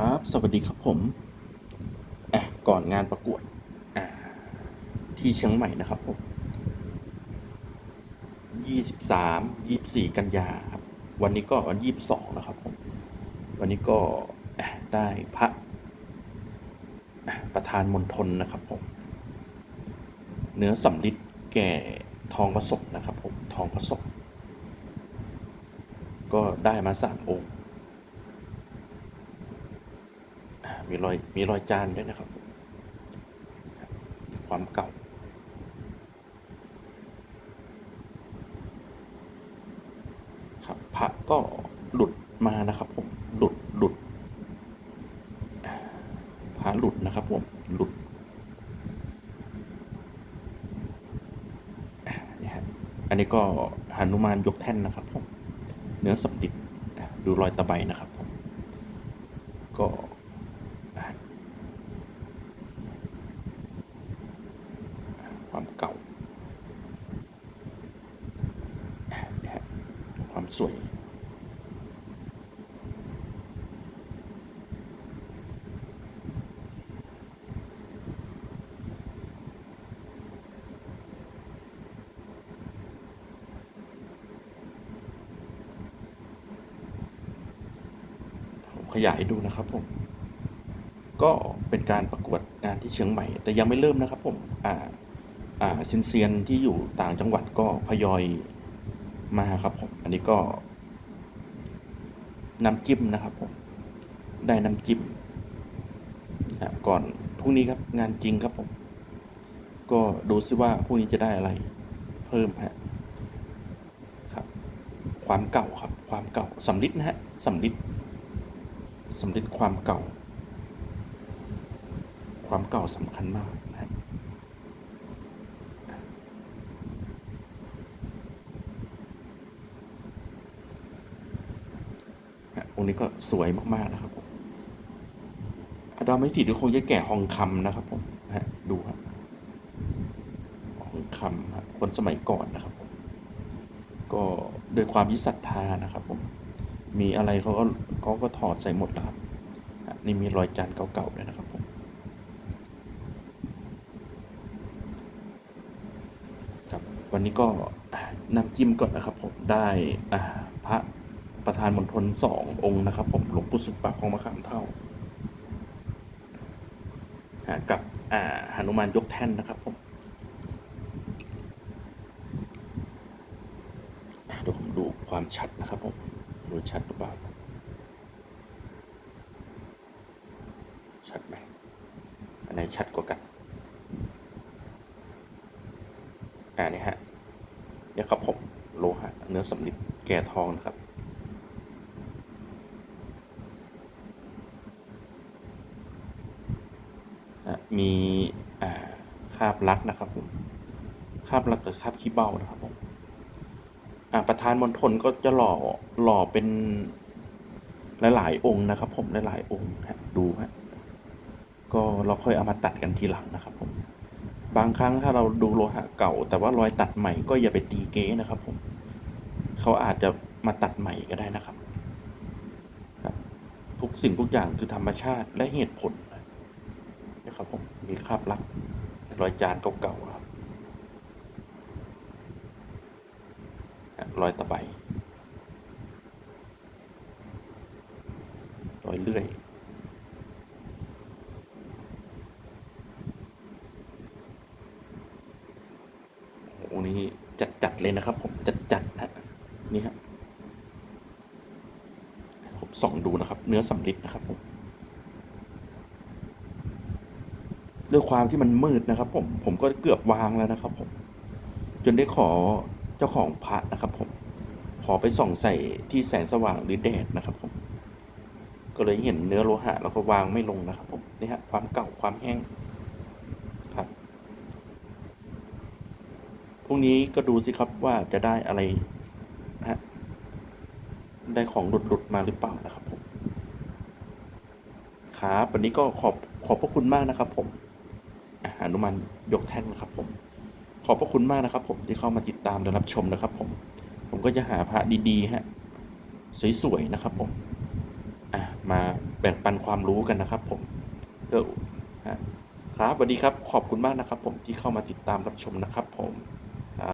ครับ สวัสดีครับผมอะก่อนงานประกวดอ่าที่เชียงใหม่นะครับผมยี่สิบสามยี่สี่กันยาครับ วันนี้ก็วันยี่สิบสองนะครับผม วันนี้ก็ได้พระอะประธานมณฑลนะครับผม เนื้อสำลิดแก่ทองผสมนะครับผม ทองผสมก็ได้มาสามองค์ อ่า มีรอยมีรอยจานด้วยนะครับ ความเก่า ครับพระก็หลุดมานะครับผมหลุดหลุดพระหลุดนะครับผมหลุดนี่ฮะอันนี้ก็หนุมานยกแท่นนะครับผมเนื้อสำลิดดูรอยตะไบนะครับผมก็อะความเก่าอะเนี่ยฮะ ความสวย ขยายดูนะครับผม ก็เป็นการประกวดงานที่เชียงใหม่ แต่ยังไม่เริ่มนะครับผม อ่า อ่าซินเซียนที่อยู่ต่างจังหวัดก็พยอย มาครับผม อันนี้ก็น้ำจิ้มนะครับผม ได้น้ำจิ้มอะก่อนพรุ่งนี้ครับงานจริงครับผม ก็ดูซิว่าพรุ่งนี้จะได้อะไร เพิ่มฮะครับ ความเก่าครับ ความเก่าสำลิดนะฮะสำลิดสำลิดความเก่า ความเก่าสำคัญมาก องนี้ก็สวยมากๆนะครับผมอดามไม่ผิดก็คงจะแก่ทองคำนะครับผมฮะดูครับทองคำฮะคนสมัยก่อนนะครับผมก็ด้วยความยิศรัทธานะครับผมมีอะไรเขาก็เขาก็ถอดใส่หมดแล้วครับนี่มีรอยจานเก่าๆเลยนะครับผมครับวันนี้ก็น้ำจิ้มก่อนนะครับผมได้พระ ประธานมณฑลสององค์นะครับ ผมหลวงปู่สุปปะของมะขามเท่ากับอ่าหนุมานยกแท่นนะครับผมเดี๋ยวผมดูความชัดนะครับผมดูชัดหรือเปล่าชัดไหมอันไหนชัดกว่ากันอ่านี่ฮะเนี่ยครับผมโลหะเนื้อสำลิดแก่ทองนะครับ อะ มีคาบลักนะครับผมคาบลักกับคาบขี้เบ้านะครับผมประธานมณฑลก็จะหล่อหล่อเป็นหลายๆองค์นะครับ ผมหลายๆองค์ฮะดูฮะก็เราค่อยเอามาตัดกันทีหลังนะครับ ผม บางครั้งถ้าเราดูโลหะเก่า แต่ว่ารอยตัดใหม่ก็อย่าไปตีเก๊นะครับ ผมเขาอาจจะมาตัดใหม่ก็ได้นะครับ ครับ ทุกสิ่งทุกอย่างคือธรรมชาติและเหตุผล มีคราบลักรอยจานเก่าๆครับรอยตะไบรอยเลื่อยโอ้โหนี่จัดจัดๆเลยนะครับผมจัดจัดๆนะนี่ฮะผมส่องดูนะครับ เนื้อสำลิดนะครับผม ด้วยความที่มันมืดนะครับ ผมผมก็เกือบวางแล้วนะครับ ผม จนได้ขอเจ้าของพระนะครับ ผม ขอไปส่องใส่ที่แสงสว่างหรือแดดนะครับ ผม ก็เลยเห็นเนื้อโลหะแล้วก็วางไม่ลงนะครับ ผมนี่ฮะความเก่าความแห้งครับพรุ่งนี้ก็ดูสิครับว่าจะได้อะไรนะฮะได้ของหลุดหลุดๆมาหรือเปล่านะครับผมครับวันนี้ก็ขอบขอบพระคุณมากนะครับผม อนุมันยกแท่นนะครับ ผม ขอบพระคุณมากนะครับ ผมที่เข้ามาติดตามและรับชมนะครับ ผม ผมก็จะหาพระดีๆฮะสวยๆนะครับ ผมอะมาแบ่งปันความรู้กันนะครับ ผมเออครับสวัสดีครับขอบคุณมากนะครับ ผมที่เข้ามาติดตามรับชมนะครับ ผม